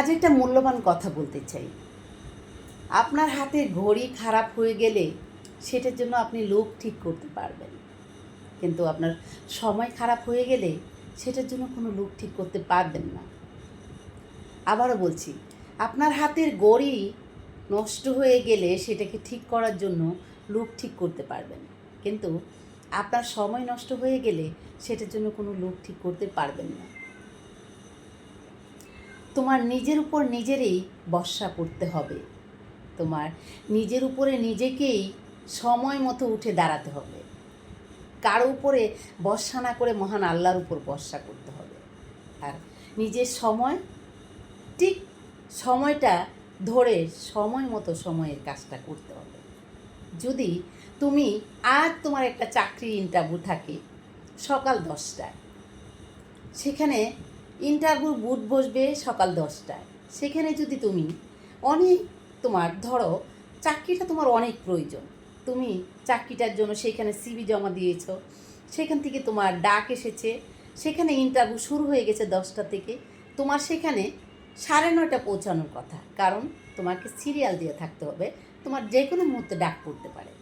আজ একটা মূল্যবান কথা বলতে চাই। আপনার হাতে ঘড়ি খারাপ হয়ে গেলে সেটার জন্য আপনি লোক ঠিক করতে পারবেন। কিন্তু আপনার সময় খারাপ হয়ে গেলে সেটার জন্য কোনো লোক ঠিক করতে পারবেন না। আবারও বলছি, আপনার হাতের গড়ি নষ্ট হয়ে গেলে সেটাকে ঠিক করার জন্য লোক ঠিক করতে পারবেন। কিন্তু আপনার সময় নষ্ট হয়ে গেলে সেটার জন্য কোনো লোক ঠিক করতে পারবেন না। তোমার নিজের উপর নিজেরই বর্ষা করতে হবে। তোমার নিজের উপরে নিজেকেই সময় মতো উঠে দাঁড়াতে হবে। কারও উপরে বর্ষা না করে মহান আল্লাহর উপর বর্ষা করতে হবে। আর নিজের সময়, ঠিক সময়টা ধরে সময় মতো সময়ের কাজটা করতে হবে। যদি তুমি আজ তোমার একটা চাকরি ইন্টারভিউ থাকে সকাল দশটায়, সেখানে ইন্টারভিউ বুট বসবে সকাল দশটায়। সেখানে যদি তুমি অনেক তোমার, ধরো, চাকরিটা তোমার অনেক প্রয়োজন। তুমি চাকরিটার জন্য সেখানে সিবি জমা দিয়েছ, সেখান থেকে তোমার ডাক এসেছে, সেখানে ইন্টারভিউ শুরু হয়ে গেছে দশটা থেকে। তোমার সেখানে সাড়ে নয়টা পৌঁছানোর কথা, কারণ তোমাকে সিরিয়াল দিয়ে থাকতে হবে। তোমার যে কোনো মুহূর্তে ডাক পড়তে পারে।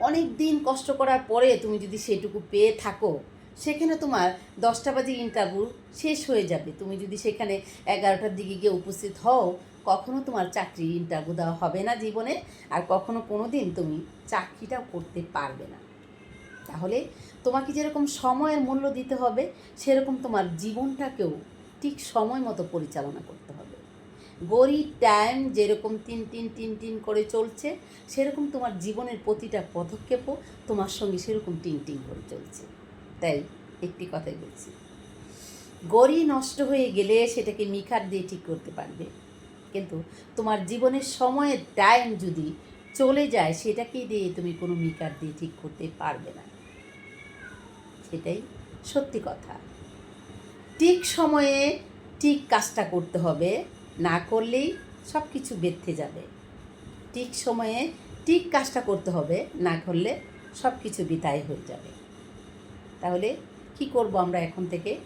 অনেক দিন কষ্ট করার পরে তুমি যদি সেটুকু পেয়ে থাকো সেখানে তোমার দশটা বাজে ইন্টারভিউ শেষ হয়ে যাবে। তুমি যদি সেখানে এগারোটার দিকে গিয়ে উপস্থিত হও, কখনো তোমার চাকরি ইন্টারভিউ দেওয়া হবে না জীবনে, আর কখনো কোনো দিন তুমি চাকরিটাও করতে পারবে না। তাহলে তোমাকে যেরকম সময়ের মূল্য দিতে হবে, সেরকম তোমার জীবনটাকেও ঠিক সময় মতো পরিচালনা করতে হবে। গড়ির টাইম যেরকম তিন তিন তিন তিন করে চলছে, সেরকম তোমার জীবনের প্রতিটা পদক্ষেপও তোমার সঙ্গে সেরকম টিং টিং করে চলছে। তাই একটি কথাই বলছি। গড়ি নষ্ট হয়ে গেলে সেটাকে মিখার দিয়ে ঠিক করতে পারবে। কিন্তু তোমার জীবনের সময়ের টাইম যদি চলে যায়, সেটাকে দিয়ে তুমি কোনো মিকার দিয়ে ঠিক করতে পারবে না। সেটাই সত্যি কথা। ঠিক সময়ে ঠিক কাজটা করতে হবে, না করলেই সব কিছু বেঁধে যাবে। ঠিক সময়ে ঠিক কাজটা করতে হবে, না করলে সব কিছু বিদায় হয়ে যাবে। তাহলে কি করব আমরা এখন থেকে?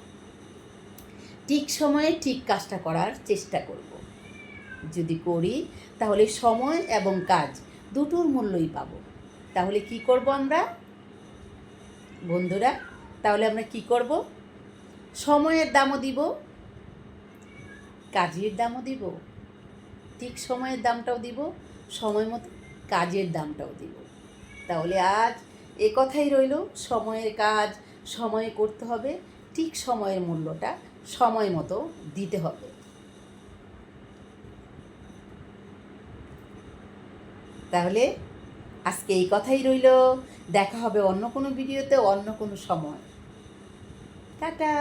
ঠিক সময়ে ঠিক কাজটা করার চেষ্টা করব। যদি করি, তাহলে সময় এবং কাজ দুটোর মূল্যই পাবো। তাহলে কি করব আমরা? বন্ধুরা, তাহলে আমরা কি করব? সময়ের দামও দিব, কাজের দামও দিব, ঠিক সময়ের দামটাও দিব, সময় মতো কাজের দামটাও দিব। তাহলে আজ এ কথাই রইল, সময়ের কাজ সময়ে করতে হবে, ঠিক সময়ের মূল্যটা সময় মতো দিতে হবে। তাহলে আজকে এই কথাই রইল, দেখা হবে অন্য কোনো ভিডিওতে অন্য কোনো সময়। টাটা!